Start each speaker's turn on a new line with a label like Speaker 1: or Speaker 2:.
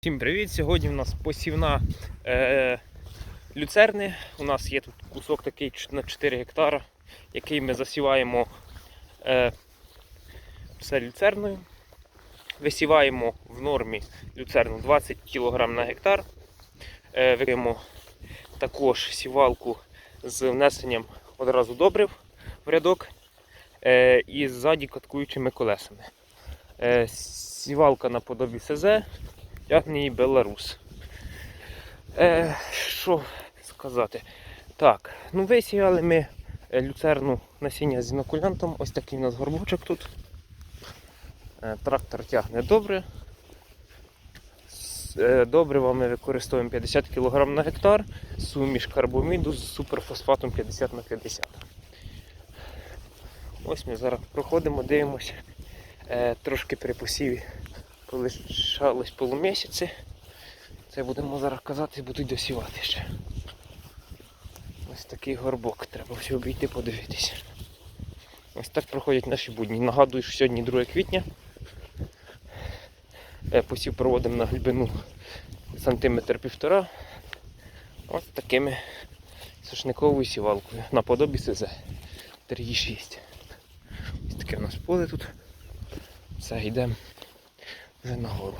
Speaker 1: Всім привіт! Сьогодні у нас посівна е, люцерни. У нас є тут кусок такий на 4 гектара, який ми засіваємо е, все люцерною. Висіваємо в нормі люцерну 20 кг на гектар. Е, викидаємо також сівалку з внесенням одразу добрив в рядок е, і ззаді каткуючими колесами. Е, сівалка наподобі СЗ тягне її Беларус. Е, що сказати? Так, ну висіяли ми е, люцерну насіння з інокулянтом. Ось такий у нас горбочок тут. Е, трактор тягне добре. Е, Добрива ми використовуємо 50 кг на гектар, суміш карбоміду з суперфосфатом 50 на 50. Ось ми зараз проходимо, дивимося. Е, трошки при посіві полишалось полумісяці. Це будемо зараз казати, будуть досівати ще. Ось такий горбок. Треба все обійти, подивитися. Ось так проходять наші будні. Нагадую, що сьогодні 2 квітня. Посів проводимо на глибину сантиметр півтора. Ось такими сушниковою сівалкою. Наподобі СЗ 3,6. Ось таке у нас поле тут. Все, йдемо 真恼火！